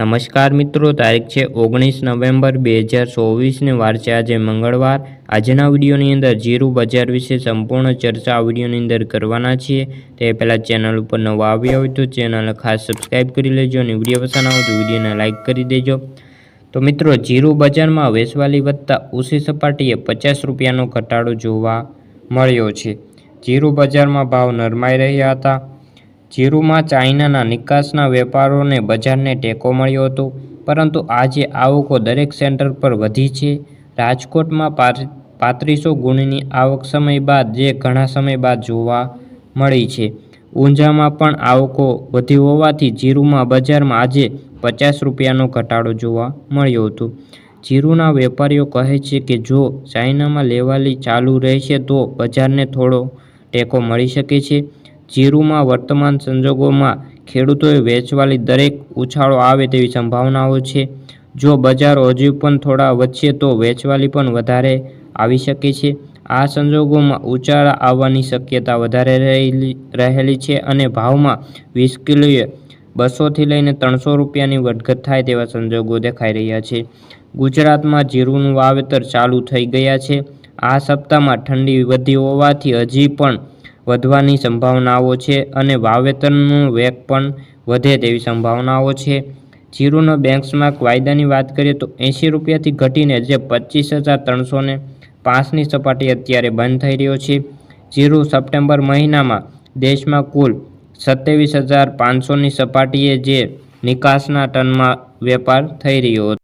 નમસ્કાર મિત્રો, તારીખ છે ઓગણીસ નવેમ્બર બે હજાર ચોવીસને વાર છે આજે મંગળવાર. આજના વિડીયોની અંદર જીરું બજાર વિશે સંપૂર્ણ ચર્ચા આ વિડીયોની અંદર કરવાના છીએ. તે પહેલાં ચેનલ ઉપર નવા આવ્યા હોય તો ચેનલને ખાસ સબસ્ક્રાઈબ કરી લેજો અને વીડિયો પસંદ આવે તો વિડીયોને લાઇક કરી દેજો. તો મિત્રો, જીરું બજારમાં વેચવાલી વધતા ઓછી સપાટીએ પચાસ રૂપિયાનો ઘટાડો જોવા મળ્યો છે. જીરું બજારમાં ભાવ નરમાઈ રહ્યા હતા. જીરુમાં ચાઇનાના નિકાસના વેપારોને બજારને ટેકો મળ્યો હતો. પરંતુ આજે આવકો દરેક સેન્ટર પર વધી છે. રાજકોટમાં પાંત્રીસો ગુણની આવક સમય બાદ જે ઘણા સમય બાદ જોવા મળી છે. ઊંઝામાં પણ આવકો વધી હોવાથી જીરુમાં બજારમાં આજે પચાસ રૂપિયાનો ઘટાડો જોવા મળ્યો હતો. જીરુના વેપારીઓ કહે છે કે જો ચાઇનામાં લેવાલી ચાલુ રહેશે તો બજારને થોડો ટેકો મળી શકે છે. જીરુમાં વર્તમાન સંજોગોમાં ખેડૂતોએ વેચવાલી દરેક ઉછાળો આવે તેવી સંભાવનાઓ છે. જો બજારો હજુ પણ થોડા વધશે તો વેચવાલી પણ વધારે આવી શકે છે. આ સંજોગોમાં ઉછાળા આવવાની શક્યતા વધારે રહેલી રહેલી છે અને ભાવમાં વીસ કિલોએ બસોથી લઈને ત્રણસો રૂપિયાની વધઘટ થાય તેવા સંજોગો દેખાઈ રહ્યા છે. ગુજરાતમાં જીરુનું વાવેતર ચાલુ થઈ ગયા છે. આ સપ્તાહમાં ઠંડી વધી હોવાથી હજી પણ વધવાની સંભાવનાઓ છે અને વાવેતરનું વેગ પણ વધે તેવી સંભાવનાઓ છે. જીરુનો બેન્ચમાર્ક વાયદાની વાત કરીએ તો એંશી રૂપિયાથી ઘટીને જે પચીસ હજાર ત્રણસો ને પાંચની સપાટી અત્યારે બંધ થઈ રહ્યો છે. જીરુ સપ્ટેમ્બર મહિનામાં દેશમાં કુલ સત્યાવીસ હજાર પાંચસોની સપાટીએ જે નિકાસના ટનમાં વેપાર થઈ રહ્યો